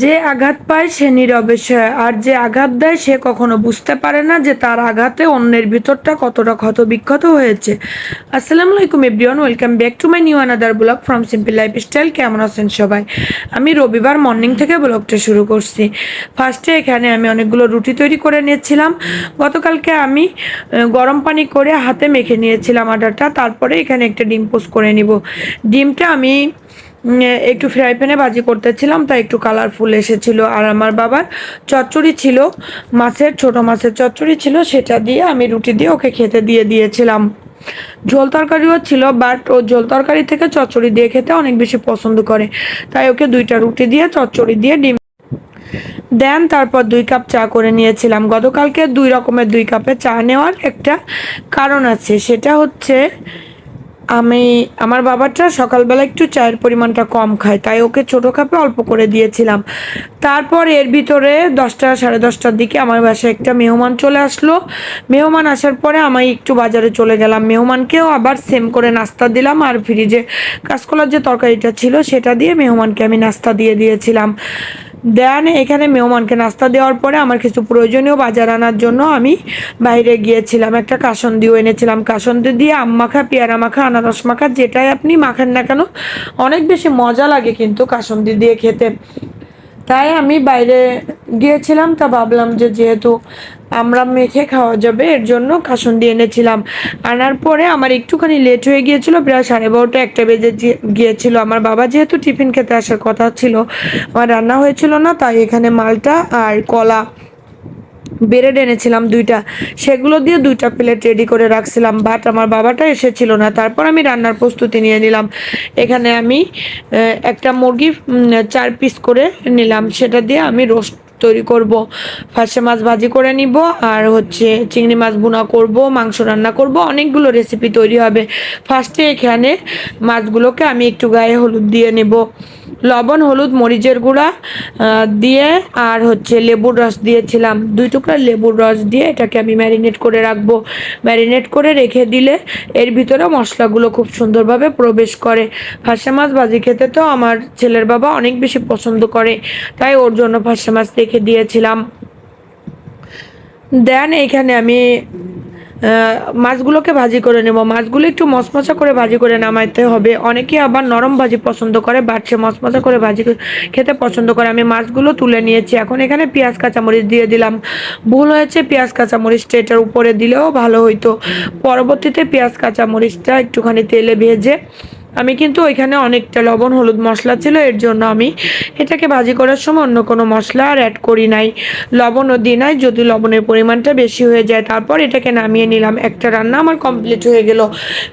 যে আঘাত পায় সে নীরবে আর যে আঘাত দেয় সে কখনো বুঝতে পারে না যে তার আঘাতে অন্যের ভিতরটা কতটা ক্ষত বিক্ষত হয়েছে। আসসালামু আলাইকুম everyone, welcome back to my new another blog from simple lifestyle কেমন আছেন সবাই? আমি রবিবার মর্নিং থেকে ব্লগটা শুরু করছি। ফার্স্টে এখানে আমি অনেকগুলো রুটি তৈরি করে নিয়েছিলাম। গতকালকে আমি গরম পানি করে হাতে মেখে নিয়েছিলাম আটাটা। তারপরে এখানে একটা ডিম পোস্ট করে নিব। ডিমটা আমি একটু ফ্রাই প্যানে ভাজি করতেছিলাম তাই একটু কালারফুল এসেছিল। আর আমার বাবার চচ্চড়ি ছিল, মাছের, ছোট মাছের চচ্চড়ি ছিল, সেটা দিয়ে আমি রুটি দিয়ে ওকে খেতে দিয়ে দিয়েছিলাম। ঝোল তরকারিও ছিল বাট ও ঝোল তরকারি থেকে চচ্চড়ি দিয়ে খেতে অনেক বেশি পছন্দ করে। তাই ওকে দুইটা রুটি দিয়ে, চচ্চড়ি দিয়ে ডিম দেন, তারপর দুই কাপ চা করে নিয়েছিলাম। গতকালকে দুই রকমের দুই কাপে চা নেওয়ার একটা কারণ আছে, সেটা হচ্ছে আমি, আমার বাবাটা সকালবেলা একটু চায়ের পরিমাণটা কম খায়, তাই ওকে ছোটো কাপে অল্প করে দিয়েছিলাম। তারপর এর ভিতরে দশটা, সাড়ে দশটার দিকে আমার বাসায় একটা মেহমান চলে আসলো। মেহমান আসার পরে আমি একটু বাজারে চলে গেলাম। মেহমানকেও আবার সেম করে নাস্তা দিলাম আর ফ্রিজে কাঁচকলার যে তরকারিটা ছিল সেটা দিয়ে মেহমানকে আমি নাস্তা দিয়ে দিয়েছিলাম। দেন এখানে মেহমানকে নাস্তা দেওয়ার পরে আমার কিছু প্রয়োজনীয় বাজার আনার জন্য আমি বাইরে গিয়েছিলাম। একটা কাসন্দিও এনেছিলাম। কাসন্দি দিয়ে আম মাখা, পেয়ারা মাখা, আনারস মাখা, যেটাই আপনি মাখেন না কেন, অনেক বেশি মজা লাগে কিন্তু কাসন্দি দিয়ে খেতে। তাই আমি বাইরে গিয়েছিলাম, তা ভাবলাম যে যেহেতু আমরা মেখে খাওয়া যাবে, এর জন্য কাসন্দি এনেছিলাম। আনার পরে আমার একটুখানি লেট হয়ে গিয়েছিল, প্রায় সাড়ে বারোটা একটা বেজে গিয়ে- গিয়েছিল। আমার বাবা যেহেতু টিফিন খেতে আসার কথা ছিল, আমার রান্না হয়েছিল না, তাই এখানে মালটা আর কলা ব্রেড এনেছিলাম দুইটা। সেগুলো দিয়ে দুইটা প্লেট রেডি করে রাখছিলাম। বাট আমার বাবাটা এসেছিল না, তারপর আমি রান্নার প্রস্তুতি নিয়ে নিলাম। এখানে আমি একটা মুরগি চার পিস করে নিলাম। সেটা দিয়ে আমি রোস্ট তৈরি করব। ফার্স্টে মাছ ভাজি করে নিব, আর হচ্ছে চিংড়ি মাছ বোনা করব, মাংস রান্না করব। অনেকগুলো রেসিপি তৈরি হবে। ফার্স্টে এখানে মাছগুলোকে আমি একটু গায়ে হলুদ দিয়ে নেব। লবণ, হলুদ, মরিচের গুঁড়া দিয়ে আর হচ্ছে লেবুর রস দিয়েছিলাম। দুই টুকরা লেবুর রস দিয়ে এটাকে আমি ম্যারিনেট করে রাখব। ম্যারিনেট করে রেখে দিলে এর ভিতরে মশলাগুলো খুব সুন্দরভাবে প্রবেশ করে। ফাঁসা মাছ ভাজি খেতে তো আমার ছেলের বাবা অনেক বেশি পছন্দ করে, তাই ওর জন্য ফাঁসা মাছ রেখে দিয়েছিলাম। দেন এইখানে আমি মাছগুলোকে ভাজি করে নেব। মাছগুলো একটু মশমশা করে ভাজি করে নামাইতে হবে। অনেকে আবার নরম ভাজি পছন্দ করে বাট সে মশমশা করে ভাজি খেতে পছন্দ করে। আমি মাছগুলো তুলে নিয়েছি। এখন এখানে পেঁয়াজ, কাঁচামরিচ দিয়ে দিলাম। ভুল হয়েছে পেঁয়াজ, কাঁচামরিচটা এটার উপরে দিলেও ভালো হইতো। পরবর্তীতে পেঁয়াজ, কাঁচামরিচটা একটুখানি তেলে ভেজে আমি কিন্তু ওইখানে অনেকটা লবণ, হলুদ মশলা ছিল, এর জন্য আমি এটাকে ভাজি করার সময় অন্য কোনো মশলা আর অ্যাড করি নাই। লবণও দিই নাই, যদি লবণের পরিমাণটা বেশি হয়ে যায়, তারপর এটাকে নামিয়ে নিলাম। একটা রান্না আমার কমপ্লিট হয়ে গেল।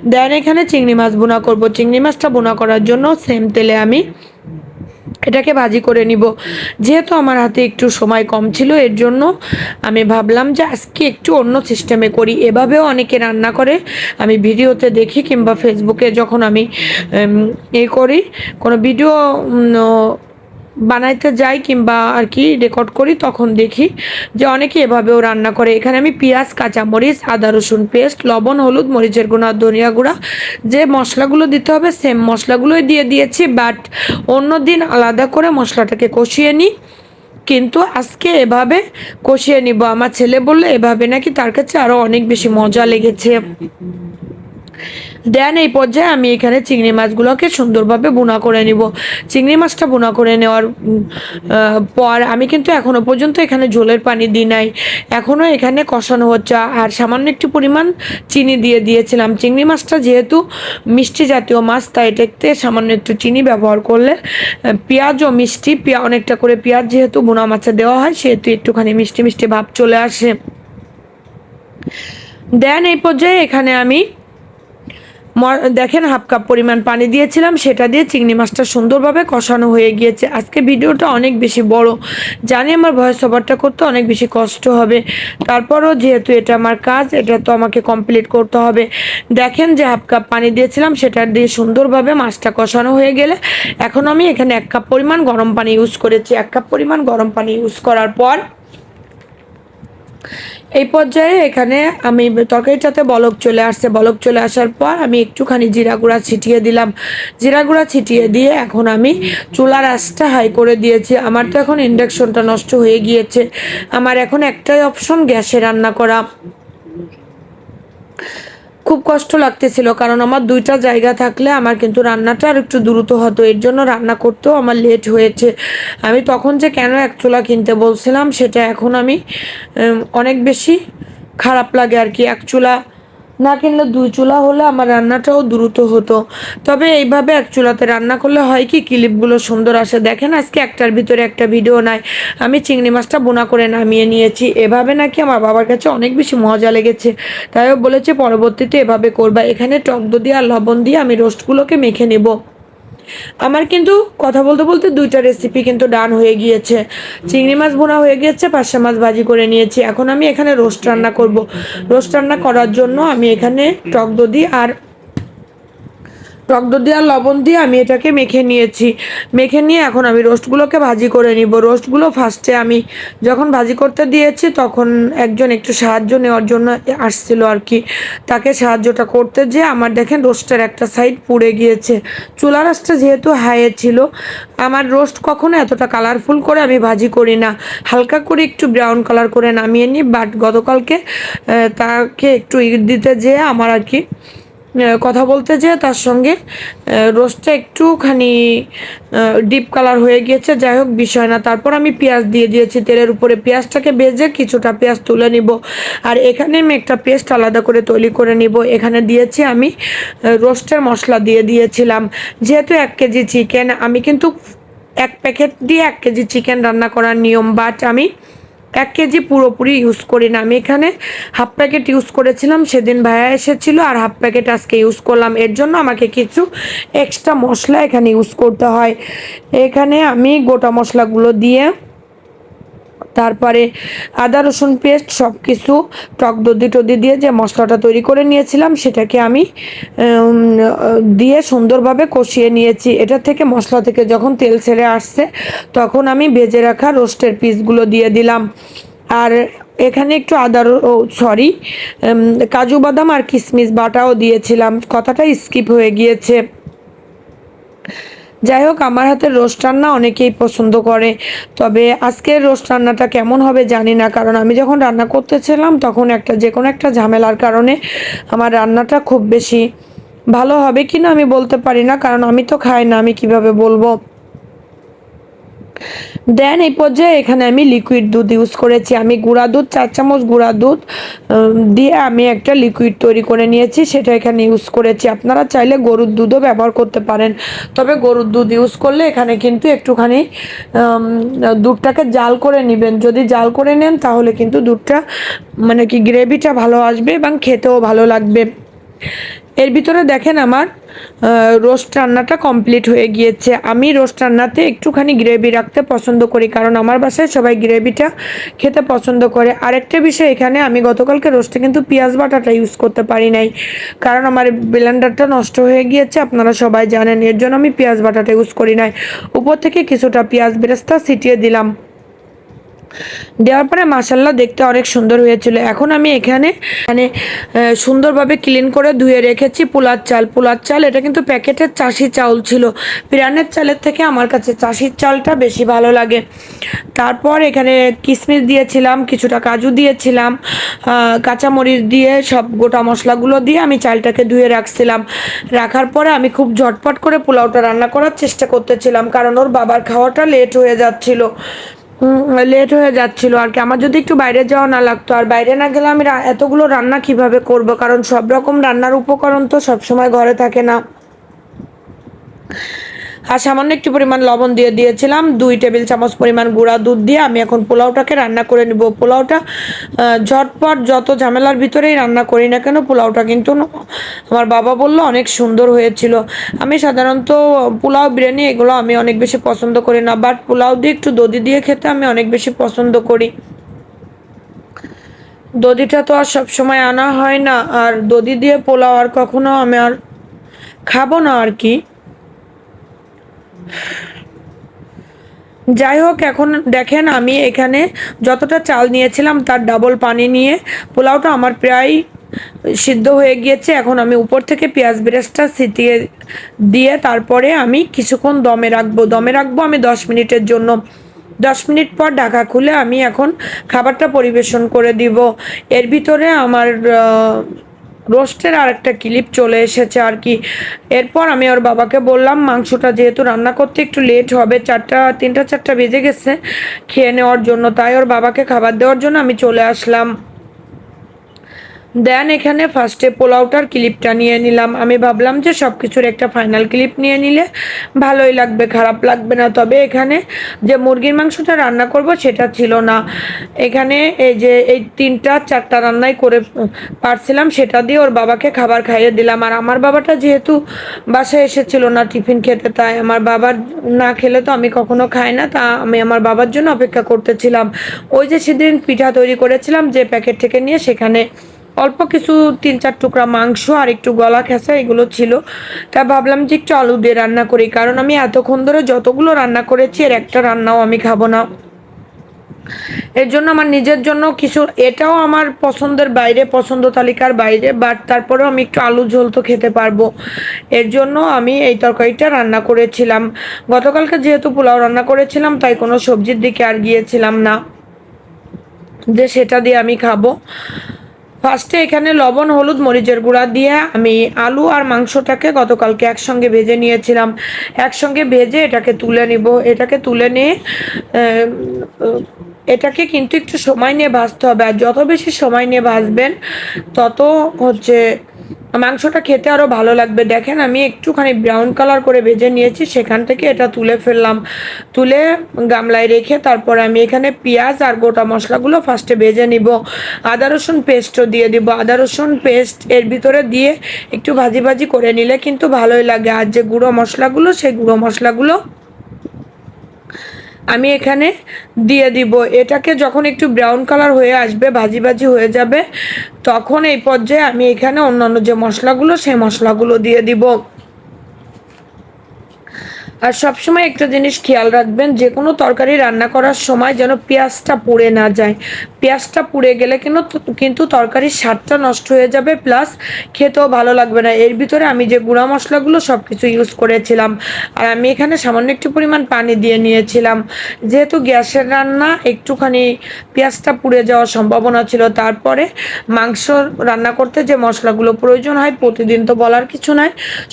দেন এখানে চিংড়ি মাছ বোনা করব। চিংড়ি মাছটা বোনা করার জন্য সেম তেলে আমি এটাকে ভাজি করে নিব। যেহেতু আমার হাতে একটু সময় কম ছিল, এর জন্য আমি ভাবলাম যে আজকে একটু অন্য সিস্টেমে করি। এভাবেও অনেকে রান্না করে। আমি ভিডিওতে দেখি কিংবা ফেসবুকে যখন আমি এ করি, কোনো ভিডিও বানাইতে যাই কিংবা আর কি রেকর্ড করি, তখন দেখি যে অনেকে এভাবেও রান্না করে। এখানে আমি পেঁয়াজ, কাঁচামরিচ, আদা, রসুন পেস্ট, লবণ, হলুদ, মরিচের গুঁড়া, ধনিয়া গুঁড়া, যে মশলাগুলো দিতে হবে সেম মশলাগুলোই দিয়ে দিয়েছি বাট অন্য দিন আলাদা করে মশলাটাকে কষিয়ে নিই। কিন্তু আজকে এভাবে কষিয়ে নিব। আমার ছেলে বললে, এভাবে নাকি তার কাছে আরও অনেক বেশি মজা লেগেছে। দেন এই পর্যায়ে আমি এখানে চিংড়ি মাছগুলোকে সুন্দরভাবে বোনা করে নিব। চিংড়ি মাছটা বোনা করে নেওয়ার পর আমি কিন্তু এখনও পর্যন্ত এখানে ঝোলের পানি দিই নাই। এখনও এখানে কষানো হচ্ছে আর সামান্য একটু পরিমাণ চিনি দিয়ে দিয়েছিলাম। চিংড়ি মাছটা যেহেতু মিষ্টি জাতীয় মাছ, তাই এটাতে সামান্য একটু চিনি ব্যবহার করলে পেঁয়াজ ও মিষ্টি, পেঁয়া, অনেকটা করে পেঁয়াজ যেহেতু বোনা মাছে দেওয়া হয়, সেহেতু একটুখানি মিষ্টি মিষ্টি ভাব চলে আসে। দেন এই পর্যায়ে এখানে আমি দেখেন হাফ কাপ পরিমাণ পানি দিয়েছিলাম, সেটা দিয়ে চিংড়ি মাছটা সুন্দরভাবে কষানো হয়ে গিয়েছে। আজকে ভিডিওটা অনেক বেশি বড়। জানি আমার ভয়েস ওভারটা করতে অনেক বেশি কষ্ট হবে। তারপরও যেহেতু এটা আমার কাজ, এটা তো আমাকে কমপ্লিট করতে হবে। দেখেন যে হাফ কাপ পানি দিয়েছিলাম, সেটা দিয়ে সুন্দরভাবে মাছটা কষানো হয়ে গেলে এখন আমি এখানে এক কাপ পরিমাণ গরম পানি ইউজ করেছি। এক কাপ পরিমাণ গরম পানি ইউজ করার পর এই পর্যায়ে এখানে আমি তরকারিটাতে বলক চলে আসছে। বলক চলে আসার পর আমি একটুখানি জিরা গুঁড়া ছিটিয়ে দিলাম। জিরা গুঁড়া ছিটিয়ে দিয়ে এখন আমি চুলার আঁচটা হাই করে দিয়েছি। আমার তো এখন ইন্ডাকশনটা নষ্ট হয়ে গিয়েছে। আমার এখন একটাই অপশন, গ্যাসে রান্না করা। খুব কষ্ট লাগতেছিল, কারণ আমার দুইটা জায়গা থাকলে আমার কিন্তু রান্নাটা আর একটু দ্রুত হতো, এর জন্য রান্না করতেও আমার লেট হয়েছে। আমি তখন যে কেন এক চুলা কিনতে বলছিলাম, সেটা এখন আমি অনেক বেশি খারাপ লাগে আর কি, এক চুলা না কিনলে দুই চুলা হলে আমার রান্নাটাও দ্রুত হতো। তবে এইভাবে এক চুলাতে রান্না করলে হয় কি, ক্লিপগুলো সুন্দর আসে। দেখেন, আজকে একটার ভিতরে একটা ভিডিও নাই। আমি চিংড়ি মাছটা বোনা করে নামিয়ে নিয়েছি। এভাবে নাকি আমার বাবার কাছে অনেক বেশি মজা লেগেছে। তাইও বলেছে, পরবর্তীতে এভাবে করবা। এখানে টক দিয়ে আর লবণ দিয়ে আমি রোস্টগুলোকে মেখে নেব। আমার কিন্তু কথা বলতে বলতে দুইটা রেসিপি কিন্তু ডান হয়ে গিয়েছে। চিংড়ি মাছ বোনা হয়ে গিয়েছে পাঁচশা মাছ ভাজি করে নিয়েছি। এখন আমি এখানে রোস্ট রান্না করব। রোস্ট রান্না করার জন্য আমি এখানে টক দধি আর টক দই দিয়ে আর লবণ দিয়ে আমি এটাকে মেখে নিয়েছি। মেখে নিয়ে এখন আমি রোস্টগুলোকে ভাজি করে নিব। রোস্টগুলো ফার্স্টে আমি যখন ভাজি করতে দিয়েছি তখন একজন একটু সাহায্য নেওয়ার জন্য আসছিল আর কি। তাকে সাহায্যটা করতে যে আমার দেখেন রোস্টের একটা সাইড পুড়ে গিয়েছে। চুলা রাসটা যেহেতু হাইয়ে ছিল, আমার রোস্ট কখনো এতটা কালারফুল করে আমি ভাজি করি না। হালকা করে একটু ব্রাউন কালার করে নামিয়ে নিই বাট গতকালকে তাকে একটু ইট দিতে যেয়ে আমার আর কি কথা বলতে যে তার সঙ্গে রোস্টটা একটুখানি ডিপ কালার হয়ে গিয়েছে। যাই হোক, বিষয় না। তারপর আমি পেঁয়াজ দিয়ে দিয়েছি তেলের উপরে। পেঁয়াজটাকে ভেজে কিছুটা পেঁয়াজ তুলে নিব। আর এখানে আমি একটা পেস্ট আলাদা করে তৈরি করে নিব। এখানে দিয়েছি আমি রোস্টের মশলা দিয়ে দিয়েছিলাম। যেহেতু এক কেজি চিকেন, আমি কিন্তু এক প্যাকেট দিয়ে এক কেজি চিকেন রান্না করার নিয়ম বাট আমি এক কেজি পুরোপুরি ইউজ করি না। আমি এখানে হাফ প্যাকেট ইউজ করেছিলাম, সেদিন ভাইয়া এসেছিল আর হাফ প্যাকেট আজকে ইউজ করলাম। এর জন্য আমাকে কিছু এক্সট্রা মশলা এখানে ইউজ করতে হয়। এখানে আমি গোটা মশলাগুলো দিয়ে তারপরে আদা, রসুন পেস্ট সব কিছু টক দদি টদি দিয়ে যে মশলাটা তৈরি করে নিয়েছিলাম সেটাকে আমি দিয়ে সুন্দরভাবে কষিয়ে নিয়েছি। এটা থেকে মশলা থেকে যখন তেল ছেড়ে আসছে, তখন আমি ভেজে রাখা রোস্টের পিসগুলো দিয়ে দিলাম। আর এখানে একটু আদা সরি কাজু বাদাম আর কিশমিশ বাটাও দিয়েছিলাম। কথাটা স্কিপ হয়ে গিয়েছে। যাই হোক, আমার হাতের রোস্ট রান্না অনেকেই পছন্দ করে। তবে আজকের রোস্ট রান্নাটা কেমন হবে জানি না, কারণ আমি যখন রান্না করতেছিলাম তখন একটা যে কোনো একটা ঝামেলার কারণে আমার রান্নাটা খুব বেশি ভালো হবে কি না আমি বলতে পারি না, কারণ আমি তো খাই না, আমি কীভাবে বলব? দেন এই পর্যায়ে এখানে আমি লিকুইড দুধ ইউজ করেছি। আমি গুঁড়া দুধ, চার চামচ গুঁড়া দুধ দিয়ে আমি একটা লিকুইড তৈরি করে নিয়েছি, সেটা এখানে ইউজ করেছি। আপনারা চাইলে গরুর দুধও ব্যবহার করতে পারেন। তবে গরুর দুধ ইউজ করলে এখানে কিন্তু একটুখানি দুধটাকে জাল করে নেবেন। যদি জাল করে নেন, তাহলে কিন্তু দুধটা মানে কি গ্রেভিটা ভালো আসবে এবং খেতেও ভালো লাগবে। এর ভিতরে দেখেন আমার রোস্ট রান্নাটা কমপ্লিট হয়ে গিয়েছে। আমি রোস্ট রান্নাতে একটুখানি গ্রেভি রাখতে পছন্দ করি, কারণ আমার বাসায় সবাই গ্রেভিটা খেতে পছন্দ করে। আরেকটা বিষয় এখানে, আমি গতকালকে রোস্টে কিন্তু পেঁয়াজ বাটাটা ইউজ করতে পারি নাই, কারণ আমার ব্লেন্ডারটা নষ্ট হয়ে গিয়েছে, আপনারা সবাই জানেন, এর জন্য আমি পেঁয়াজ বাটাটা ইউজ করি নাই। উপর থেকে কিছুটা পেঁয়াজ বেরেস্তা ছিটিয়ে দিলাম। দেওয়ার পরে মাসাল্লা দেখতে অনেক সুন্দর হয়েছিল। এখন আমি এখানে মানে সুন্দরভাবে ক্লিন করে ধুয়ে রেখেছি পোলার চাল। পোলার চাল, এটা কিন্তু প্যাকেটের চাষি চাউল ছিল। বিরিয়ানের চালের থেকে আমার কাছে চাষির চালটা বেশি ভালো লাগে। তারপর এখানে কিশমিশ দিয়েছিলাম, কিছুটা কাজু দিয়েছিলাম কাঁচামরিচ দিয়ে সব গোটা মশলাগুলো দিয়ে আমি চালটাকে ধুয়ে রাখছিলাম। রাখার পরে আমি খুব ঝটপট করে পোলাওটা রান্না করার চেষ্টা করতেছিলাম, কারণ ওর বাবার খাওয়াটা লেট হয়ে যাচ্ছিল। লেট হয়ে যাচ্ছিল আর কি। আমার যদি একটু বাইরে যাওয়া না লাগতো, আর বাইরে না গেলে আমি এতগুলো রান্না কীভাবে করব? কারণ সব রকম রান্নার উপকরণ তো সবসময় ঘরে থাকে না। আর সামান্য একটু পরিমাণ লবণ দিয়ে দিয়েছিলাম। দুই টেবিল চামচ পরিমাণ গুঁড়া দুধ দিয়ে আমি এখন পোলাওটাকে রান্না করে নিব। পোলাওটা ঝটপট যত ঝামেলার ভিতরেই রান্না করি না কেন, পোলাওটা কিন্তু আমার বাবা বলল অনেক সুন্দর হয়েছিল। আমি সাধারণত পোলাও বিরিয়ানি এগুলো আমি অনেক বেশি পছন্দ করি না বাট পোলাও দিয়ে একটু দধি দিয়ে খেতে আমি অনেক বেশি পছন্দ করি। দধিটা তো আর সবসময় আনা হয় না, আর দধি দিয়ে পোলাও আর কখনো আমি আর খাব না আর কি। যাই হোক, এখন দেখেন আমি এখানে যতটা চাল নিয়েছিলাম তার ডাবল পানি নিয়ে পোলাওটা আমার প্রায় সিদ্ধ হয়ে গিয়েছে। এখন আমি উপর থেকে পেঁয়াজ বেরেস্তা ছিটিয়ে দিয়ে তারপরে আমি কিছুক্ষণ দমে রাখব। দমে রাখব আমি দশ মিনিটের জন্য। দশ মিনিট পর ঢাকা খুলে আমি এখন খাবারটা পরিবেশন করে দিব। এর ভিতরে আমার রোস্টের আর একটা ক্লিপ চলে এসেছে আর কি। এরপর আমি ওর বাবাকে বললাম, মাংসটা যেহেতু রান্না করতে একটু লেট হবে, চারটা, তিনটা, চারটা বেজে গেছে, খেয়ে নেওয়ার জন্য। তাই ওর বাবাকে খাবার দেওয়ার জন্য আমি চলে আসলাম। দেন এখানে ফার্স্টে পোলাওটার ক্লিপটা নিয়ে নিলাম। আমি ভাবলাম যে সব কিছুর একটা ফাইনাল ক্লিপ নিয়ে নিলে ভালোই লাগবে, খারাপ লাগবে না। তবে এখানে যে মুরগির মাংসটা রান্না করব সেটা ছিল না। এখানে এই যে এই তিনটা, চারটা রান্নাই করে পারছিলাম। সেটা দিয়ে ওর বাবাকে খাবার খাইয়ে দিলাম। আর আমার বাবাটা যেহেতু বাসায় এসেছিল না টিফিন খেতে, তাই আমার বাবার না খেলে তো আমি কখনো খাই না। তা আমি আমার বাবার জন্য অপেক্ষা করতেছিলাম। ওই যে সেদিন পিঠা তৈরি করেছিলাম যে প্যাকেট থেকে নিয়ে সেখানে অল্প কিছু তিন চার টুকরা মাংস আর একটু গলা খেসা এগুলো ছিল। তা ভাবলাম যে একটু আলু দিয়ে রান্না করি, কারণ আমি এতক্ষণ ধরে যতগুলো রান্না করেছি এর একটা রান্নাও আমি খাব না। এর জন্য আমার নিজের জন্য কিছু, এটাও আমার পছন্দের বাইরে, পছন্দ তালিকার বাইরে বাট তারপরেও আমি একটু আলু ঝোল তো খেতে পারব। এর জন্য আমি এই তরকারিটা রান্না করেছিলাম। গতকালকে যেহেতু পোলাও রান্না করেছিলাম, তাই কোনো সবজির দিকে আর গিয়েছিলাম না। যে সেটা দিয়ে আমি খাব। ফার্স্টে এখানে লবণ, হলুদ, মরিচের গুঁড়া দিয়ে আমি আলু আর মাংসটাকে গতকালকে একসঙ্গে ভেজে নিয়েছিলাম। একসঙ্গে ভেজে এটাকে তুলে নিব। এটাকে তুলে নিয়ে এটাকে কিন্তু একটু সময় নিয়ে ভাজতে হবে। আর যত বেশি সময় নিয়ে ভাজবেন, তত হচ্ছে মাংসটা খেতে আরও ভালো লাগবে। দেখেন আমি একটুখানি ব্রাউন কালার করে ভেজে নিয়েছি, সেখান থেকে এটা তুলে ফেললাম। তুলে গামলায় রেখে তারপর আমি এখানে পেঁয়াজ আর গোটা মশলাগুলো ফার্স্টে ভেজে নিব। আদা রসুন পেস্টও দিয়ে দিব। আদা রসুন পেস্ট এর ভিতরে দিয়ে একটু ভাজি ভাজি করে নিলে কিন্তু ভালোই লাগে। আর যে গুঁড়ো মশলাগুলো, সেই গুঁড়ো মশলাগুলো আমি এখানে দিয়ে দিব। এটাকে যখন একটু ব্রাউন কালার হয়ে আসবে, ভাজি ভাজি হয়ে যাবে, তখন এই পর্যায়ে আমি এখানে অন্যান্য যে মশলাগুলো, সেই মশলাগুলো দিয়ে দিব। আর সবসময় একটা জিনিস খেয়াল রাখবেন যে কোনো তরকারি রান্না করার সময় যেন পেঁয়াজটা পুড়ে না যায়। পেঁয়াজটা পুড়ে গেলে কিন্তু কিন্তু তরকারির স্বাদটা নষ্ট হয়ে যাবে, প্লাস খেতেও ভালো লাগবে না। এর ভিতরে আমি যে গুঁড়া মশলাগুলো সব কিছু ইউজ করেছিলাম, আর আমি এখানে সামান্য একটু পরিমাণ পানি দিয়ে নিয়েছিলাম। যেহেতু গ্যাসের রান্না, একটুখানি পেঁয়াজটা পুড়ে যাওয়ার সম্ভাবনা ছিল। তারপরে মাংস রান্না করতে যে মশলাগুলো প্রয়োজন হয়, প্রতিদিন তো বলার কিছু নাই।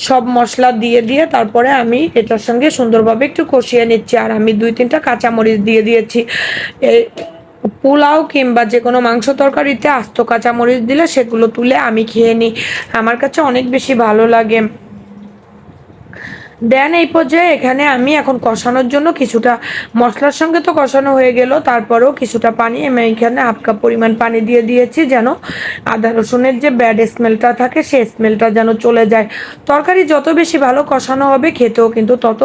সব মশলা দিয়ে দিয়ে তারপরে আমি এটার সঙ্গে সুন্দরভাবে একটু কষিয়ে নিচ্ছি। আর আমি দুই তিনটা কাঁচামরিচ দিয়ে দিয়েছি। পোলাও কিংবা যে কোনো মাংস তরকারিতে আস্ত কাঁচামরিচ দিলে সেগুলো তুলে আমি খেয়ে নিই। আমার কাছে অনেক বেশি ভালো লাগে। দেন এই পর্যায়ে এখানে আমি এখন কষানোর জন্য কিছুটা মশলার সঙ্গে তো কষানো হয়ে গেল, তারপরেও কিছুটা পানি, আমি এখানে হাফ কাপ পরিমাণ পানি দিয়ে দিয়েছি যেন আদা রসুনের যে ব্যাড স্মেলটা থাকে সেই স্মেলটা যেন চলে যায়। তরকারি যত বেশি ভালো কষানো হবে, খেতেও কিন্তু তত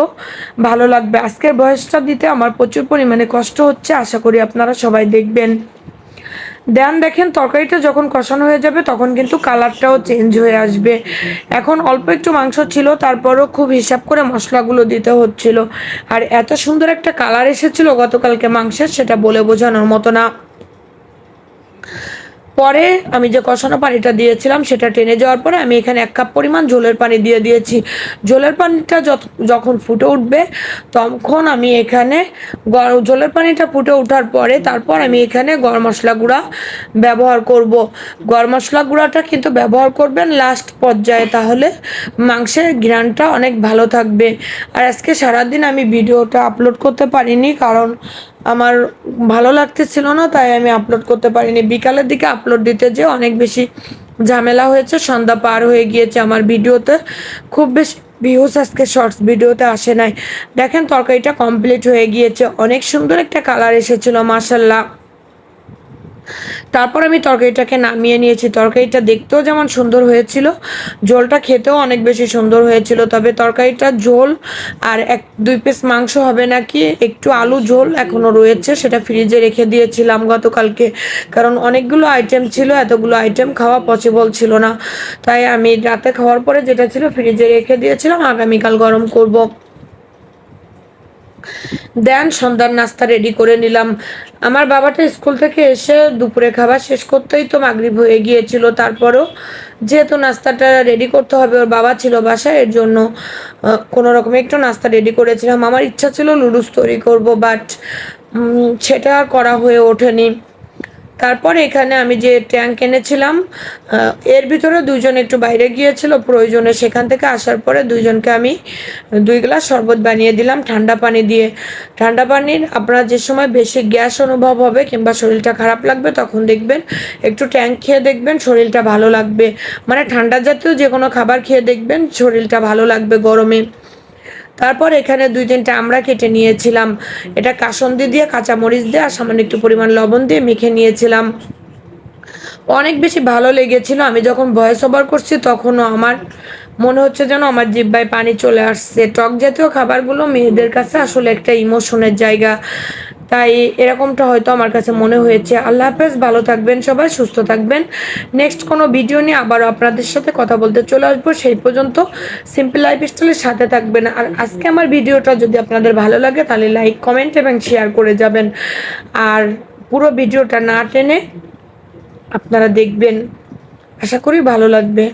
ভালো লাগবে। আজকের বয়সটা দিতে আমার প্রচুর পরিমাণে কষ্ট হচ্ছে, আশা করি আপনারা সবাই দেখবেন। দেন দেখেন তরকারিটা যখন কষানো হয়ে যাবে, তখন কিন্তু কালারটাও চেঞ্জ হয়ে আসবে। এখন অল্প একটু মাংস ছিল, তারপরও খুব হিসাব করে মশলাগুলো দিতে হচ্ছিল। আর এত সুন্দর একটা কালার এসেছিল গতকালকে মাংসের, সেটা বলে বোঝানোর মতো না। পরে আমি যে কষানো পানিটা দিয়েছিলাম, সেটা টেনে যাওয়ার পরে আমি এখানে এক কাপ পরিমাণ ঝোলের পানি দিয়ে দিয়েছি। ঝোলের পানিটা যত- যখন ফুটে উঠবে, তখন আমি এখানে গর- ঝোলের পানিটা ফুটে ওঠার পরে তারপর আমি এখানে গরম মশলা গুঁড়া ব্যবহার করব। গরম মশলা গুঁড়াটা কিন্তু ব্যবহার করবেন লাস্ট পর্যায়ে, তাহলে মাংসের ঘ্রাণটা অনেক ভালো থাকবে। আর আজকে সারাদিন আমি ভিডিওটা আপলোড করতে পারিনি, কারণ আমার ভালো লাগতেছিল না, তাই আমি আপলোড করতে পারিনি। বিকালের দিকে আপলোড দিতে যে অনেক বেশি ঝামেলা হয়েছে, সন্ধ্যা পার হয়ে গিয়েছে আমার ভিডিওতে। খুব বেশি ভিউজ আজকে শর্টস ভিডিওতে আসে নাই। দেখেন, তরকারিটা কমপ্লিট হয়ে গিয়েছে। অনেক সুন্দর একটা কালার এসেছিল মাসাল্লাহ তারপর আমি তরকারিটাকে নামিয়ে নিয়েছি। তরকারিটা দেখতেও যেমন সুন্দর হয়েছিল। ঝোলটা খেতেও অনেক বেশি সুন্দর হয়েছিল। তবে তরকারিটা ঝোল আর এক, দুই পিস মাংস হবে নাকি, একটু আলু ঝোল এখনও রয়েছে, সেটা ফ্রিজে রেখে দিয়েছিলাম গতকালকে। কারণ অনেকগুলো আইটেম ছিল, এতগুলো আইটেম খাওয়া পসিবল ছিল না। তাই আমি রাতে খাওয়ার পরে যেটা ছিল ফ্রিজে রেখে দিয়েছিলাম, আগামীকাল গরম করব। দেন, সন্ধ্যার নাস্তা রেডি করে নিলাম। আমার বাবাটা স্কুল থেকে এসে দুপুরে খাবার শেষ করতেই তো মাগরিব হয়ে গিয়েছিল, তারপরও যেহেতু নাস্তাটা রেডি করতে হবে, ওর বাবা ছিল বাসায়, এর জন্য কোনো রকমে একটু নাস্তা রেডি করেছিলাম। আমার ইচ্ছা ছিল লুডুস তৈরি করব বাট সেটা আর করা হয়ে ওঠেনি। তারপর এখানে আমি যে ট্যাঙ্ক এনেছিলাম এর ভিতরে দুজন একটু বাইরে গিয়েছিল, প্রয়োজনে সেখান থেকে আসার পরে দুইজনকে আমি দুই গ্লাস শরবত বানিয়ে দিলাম ঠান্ডা পানি দিয়ে। ঠান্ডা পানির আপনার যে সময় বেশি গ্যাস অনুভব হবে কিংবা শরীরটা খারাপ লাগবে, তখন দেখবেন একটু ট্যাঙ্ক খেয়ে দেখবেন শরীরটা ভালো লাগবে। মানে ঠান্ডা জাতীয় যে কোনো খাবার খেয়ে দেখবেন শরীরটা ভালো লাগবে গরমে। তারপর এখানে দুই তিনটা আমরা কেটে নিয়েছিলাম। এটা কাসন্দি দিয়ে, কাঁচামরিচ দিয়ে আর সামান্য একটু পরিমাণ লবণ দিয়ে মেখে নিয়েছিলাম। অনেক বেশি ভালো লেগেছিল। আমি যখন ভয়েস ওভার করছি তখনও আমার মনে হচ্ছে যেন আমার জিব্বায় পানি চলে আসছে। টক জাতীয় খাবারগুলো মেয়েদের কাছে আসলে একটা ইমোশনের জায়গা। তাই এরকমটা হয়তো আমার কাছে মনে হয়েছে। আল্লাহ হাফেজ, ভালো থাকবেন সবাই, সুস্থ থাকবেন। নেক্সট কোনো ভিডিও নিয়ে আবারও আপনাদের সাথে কথা বলতে চলে আসব। সেই পর্যন্ত সিম্পল লাইফ স্টাইলের সাথে থাকবেন। আর আজকে আমার ভিডিওটা যদি আপনাদের ভালো লাগে, তাহলে লাইক কমেন্ট এবং শেয়ার করে যাবেন। আর পুরো ভিডিওটা না টেনে আপনারা দেখবেন। আশা করি ভালো লাগবে।